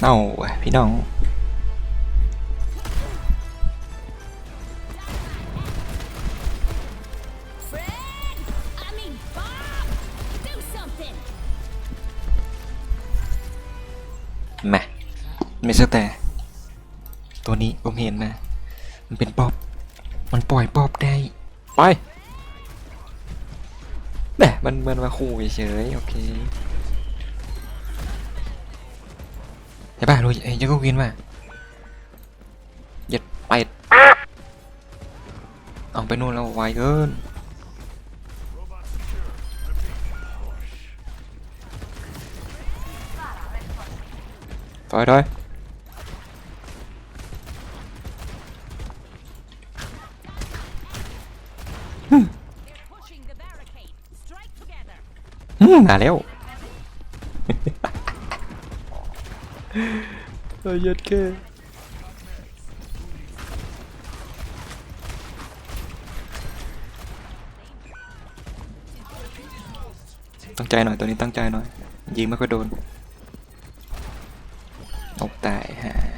เน่าพี่น้อง Fred! I mean, Bob! Do something! มาไม่ใช่แต่ ตัวนี้ผมเห็นนะ มันเป็นป๊อบ มันปล่อยป๊อบได้ ไปแหมมันเหมันมาขู่เฉยโอเค ใช่ป่ะดูไอ้ยักษ์วินมาหยัดไปดเอาไปนู่นแล้วไวเกินถอยถอย They're pushing the barricade. Strike together. อืมมาแล้ว เฮ้ยยัดแค่ตั้งใจหน่อยตัวนี้ตั้งใจหน่อย ยิงไม่ค่อยโดนตกตายฮะ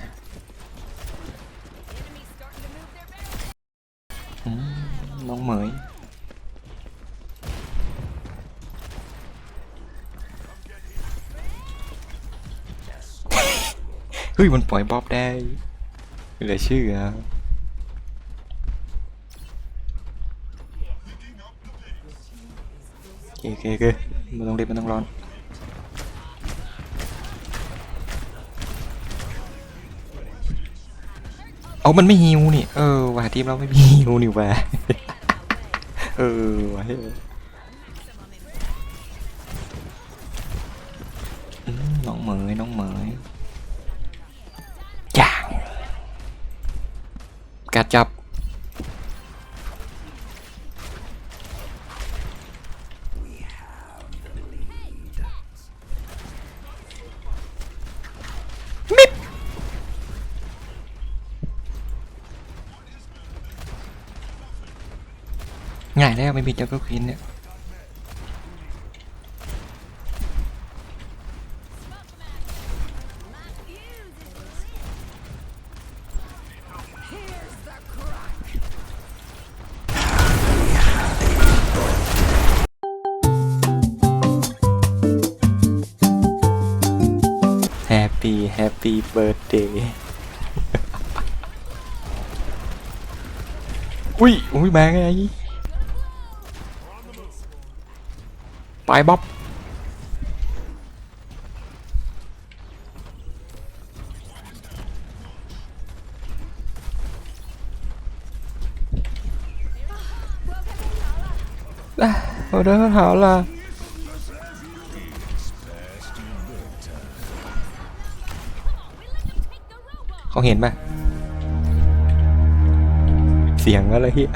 เฮ้ยมันปล่อยบ๊อบได้เหลือชื่อโอเคโอเคโอเคมันต้องรีบมันต้องร้อนเอามันไม่ฮิวนี่ เออว่ะทีมเราไม่มีฮิวนี่ว่ะเออว่ะน้องเหมยน้องเหมย ง่ายแล้วไม่มีเจ้าก็ควินเนี่ยแฮปปี้แฮปปี้เบิร์ดเดย์อุ้ยอุ้ยมาไง ไปบ๊อบอะเอาเด้อหาละเขาเห็นปะเสียงอะไรเฮีย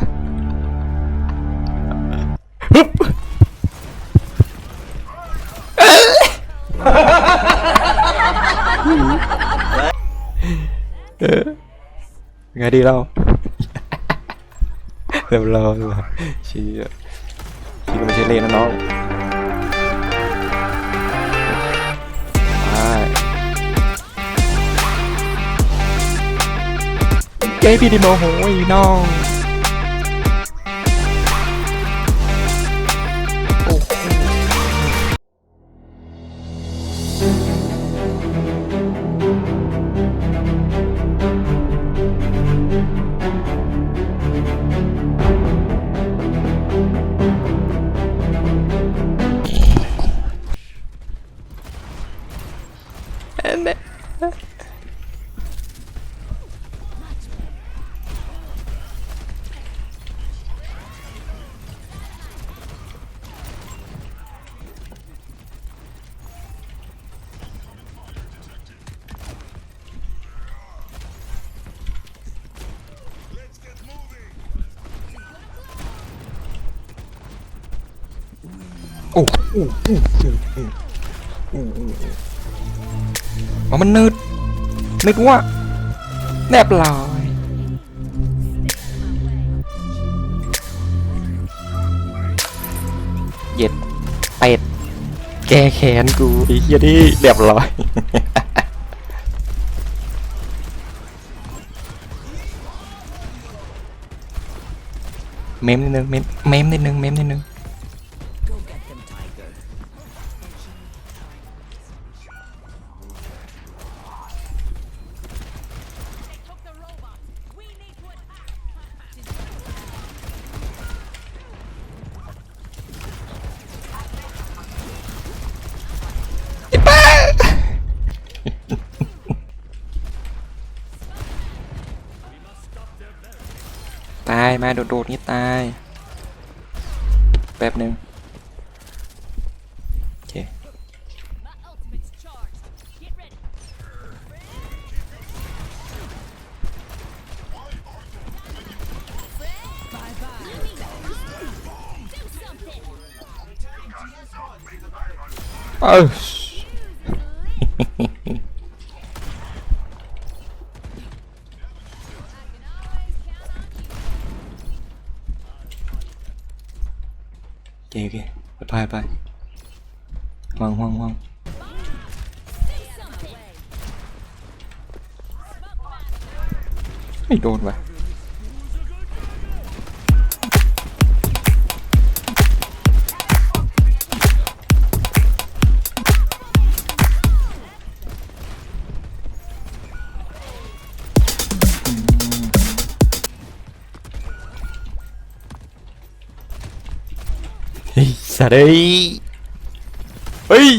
เออไงดีเราเรียบร้อยวเชี้พี่ก็ไม่ใช่เล่นนะน้องไปเจ๊พี่ดิโมโหน้อง โอ้โอ้โอ้โอ้โามันนืดนึดว่าแนบลอยเย็ดเป็ดแกแขนกูไอ้เหี้ยที่เรีบลอยเมมนิดนึงเมมเมมนิดนึงเมมนิดนึง to attack. ตาย มาโดดๆนี่ตาย แป๊บหนึ่ง เออโอเคโอเคไปไปไปวางวางวางไม่โดนว่ะ เฮ้ยสัตว์เอ้ยเฮ้ย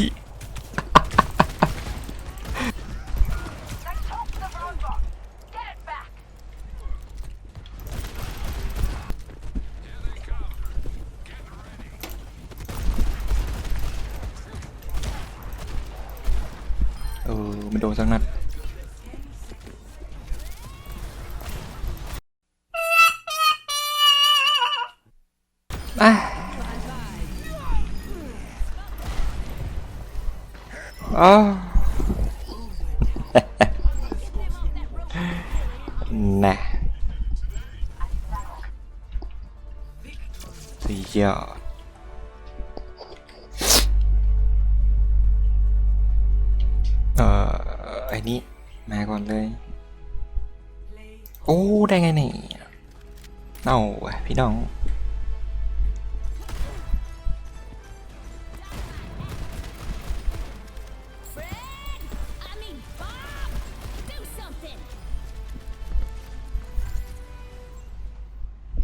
เออไม่โดนสักนัด อ๋อน่ะสุดยอดเอ่อไอ้นี่มาก่อนเลย โอ้ ได้ไงเนี่ย เอาว่ะพี่น้อง